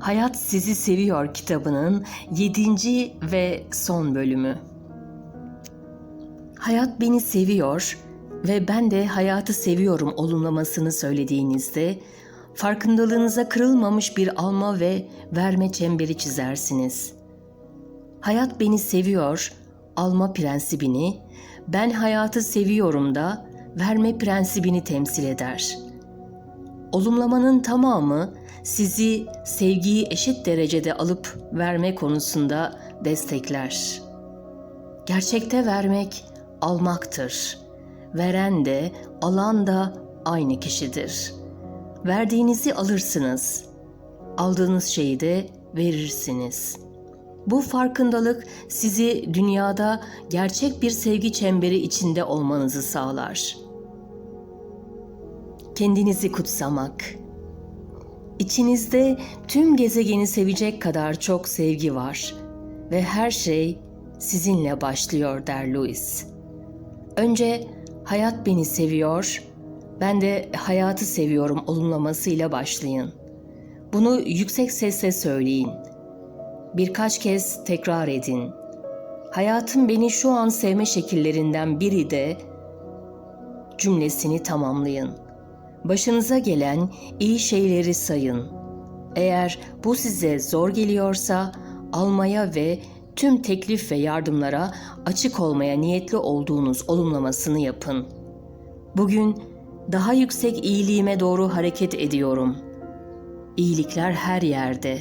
Hayat Sizi Seviyor kitabının 7. ve son bölümü. Hayat beni seviyor ve ben de hayatı seviyorum olumlamasını söylediğinizde farkındalığınıza kırılmamış bir alma ve verme çemberi çizersiniz. Hayat beni seviyor alma prensibini, ben hayatı seviyorum da verme prensibini temsil eder. Olumlamanın tamamı sizi sevgiyi eşit derecede alıp verme konusunda destekler. Gerçekte vermek almaktır. Veren de alan da aynı kişidir. Verdiğinizi alırsınız. Aldığınız şeyi de verirsiniz. Bu farkındalık sizi dünyada gerçek bir sevgi çemberi içinde olmanızı sağlar. Kendinizi kutsamak. İçinizde tüm gezegeni sevecek kadar çok sevgi var ve her şey sizinle başlıyor der Louis. Önce hayat beni seviyor, ben de hayatı seviyorum olumlamasıyla başlayın. Bunu yüksek sesle söyleyin. Birkaç kez tekrar edin. Hayatım beni şu an sevme şekillerinden biri de cümlesini tamamlayın. Başınıza gelen iyi şeyleri sayın. Eğer bu size zor geliyorsa almaya ve tüm teklif ve yardımlara açık olmaya niyetli olduğunuz olumlamasını yapın. Bugün daha yüksek iyiliğime doğru hareket ediyorum. İyilikler her yerde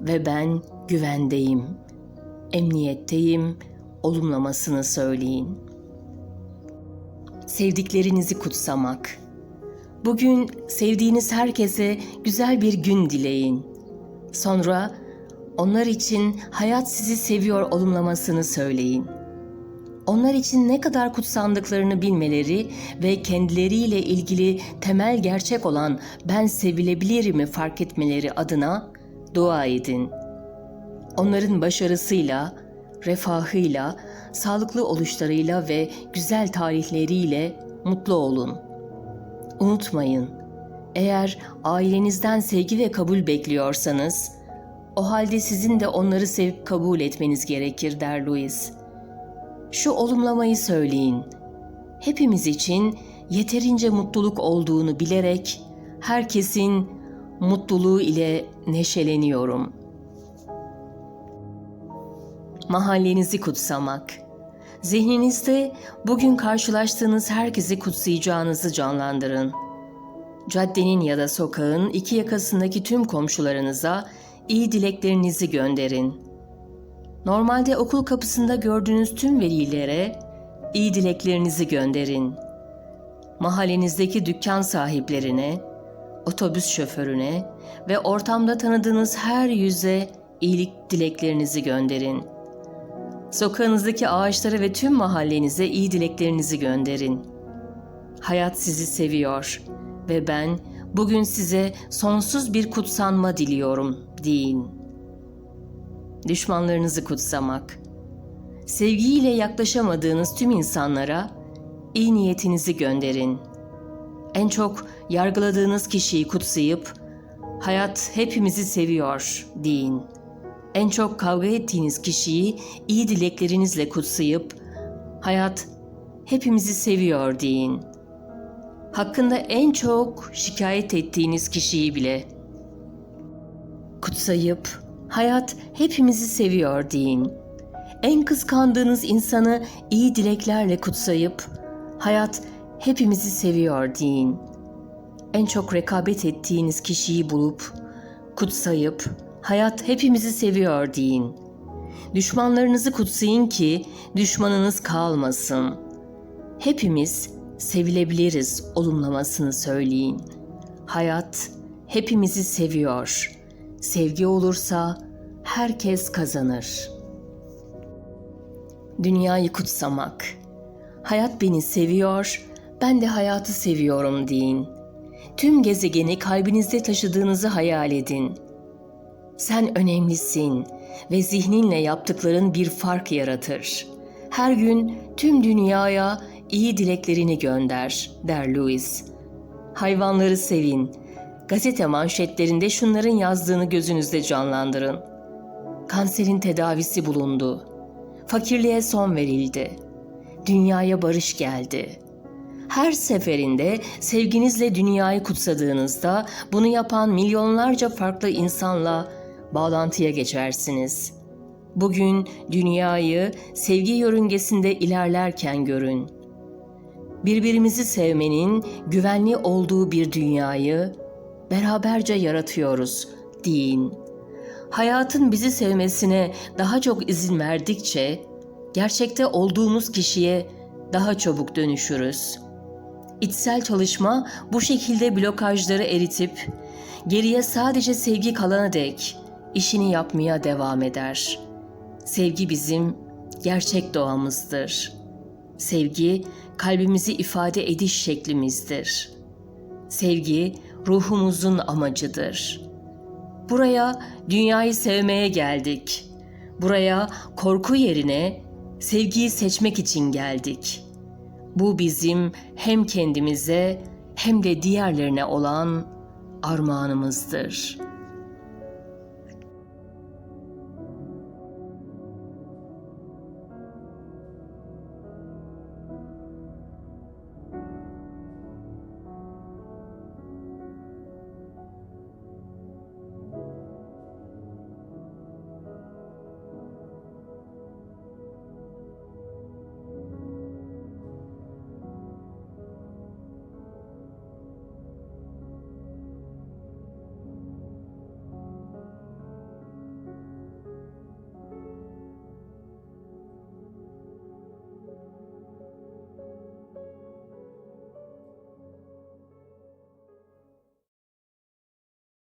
ve ben güvendeyim. Emniyetteyim. Olumlamasını söyleyin. Sevdiklerinizi kutsamak. Bugün sevdiğiniz herkese güzel bir gün dileyin. Sonra onlar için hayat sizi seviyor olumlamasını söyleyin. Onlar için ne kadar kutsandıklarını bilmeleri ve kendileriyle ilgili temel gerçek olan ben sevilebilirimi fark etmeleri adına dua edin. Onların başarısıyla, refahıyla, sağlıklı oluşlarıyla ve güzel tarihleriyle mutlu olun. Unutmayın, eğer ailenizden sevgi ve kabul bekliyorsanız, o halde sizin de onları sevip kabul etmeniz gerekir der Louis. Şu olumlamayı söyleyin. Hepimiz için yeterince mutluluk olduğunu bilerek herkesin mutluluğu ile neşeleniyorum. Mahallenizi kutsamak. Zihninizde bugün karşılaştığınız herkesi kutsayacağınızı canlandırın. Caddenin ya da sokağın iki yakasındaki tüm komşularınıza iyi dileklerinizi gönderin. Normalde okul kapısında gördüğünüz tüm velilere iyi dileklerinizi gönderin. Mahallenizdeki dükkan sahiplerine, otobüs şoförüne ve ortamda tanıdığınız her yüze iyilik dileklerinizi gönderin. Sokağınızdaki ağaçlara ve tüm mahallenize iyi dileklerinizi gönderin. Hayat sizi seviyor ve ben bugün size sonsuz bir kutsanma diliyorum deyin. Düşmanlarınızı kutsamak. Sevgiyle yaklaşamadığınız tüm insanlara iyi niyetinizi gönderin. En çok yargıladığınız kişiyi kutsayıp hayat hepimizi seviyor deyin. En çok kavga ettiğiniz kişiyi iyi dileklerinizle kutsayıp hayat hepimizi seviyor deyin. Hakkında en çok şikayet ettiğiniz kişiyi bile kutsayıp hayat hepimizi seviyor deyin. En kıskandığınız insanı iyi dileklerle kutsayıp hayat hepimizi seviyor deyin. En çok rekabet ettiğiniz kişiyi bulup kutsayıp hayat hepimizi seviyor deyin. Düşmanlarınızı kutsayın ki düşmanınız kalmasın. Hepimiz sevilebiliriz olumlamasını söyleyin. Hayat hepimizi seviyor. Sevgi olursa herkes kazanır. Dünyayı kutsamak. Hayat beni seviyor, ben de hayatı seviyorum deyin. Tüm gezegeni kalbinizde taşıdığınızı hayal edin. Sen önemlisin ve zihninle yaptıkların bir fark yaratır. Her gün tüm dünyaya iyi dileklerini gönder, der Louis. Hayvanları sevin, Gazete manşetlerinde şunların yazdığını gözünüzde canlandırın. Kanserin tedavisi bulundu. Fakirliğe son verildi. Dünyaya barış geldi. Her seferinde sevginizle dünyayı kutsadığınızda bunu yapan milyonlarca farklı insanla bağlantıya geçersiniz. Bugün dünyayı sevgi yörüngesinde ilerlerken görün. Birbirimizi sevmenin güvenli olduğu bir dünyayı beraberce yaratıyoruz deyin. Hayatın bizi sevmesine daha çok izin verdikçe gerçekte olduğumuz kişiye daha çabuk dönüşürüz. İçsel çalışma bu şekilde blokajları eritip geriye sadece sevgi kalana dek işini yapmaya devam eder. Sevgi bizim gerçek doğamızdır. Sevgi kalbimizi ifade ediş şeklimizdir. Sevgi ruhumuzun amacıdır. Buraya dünyayı sevmeye geldik. Buraya korku yerine sevgiyi seçmek için geldik. Bu bizim hem kendimize hem de diğerlerine olan armağanımızdır.''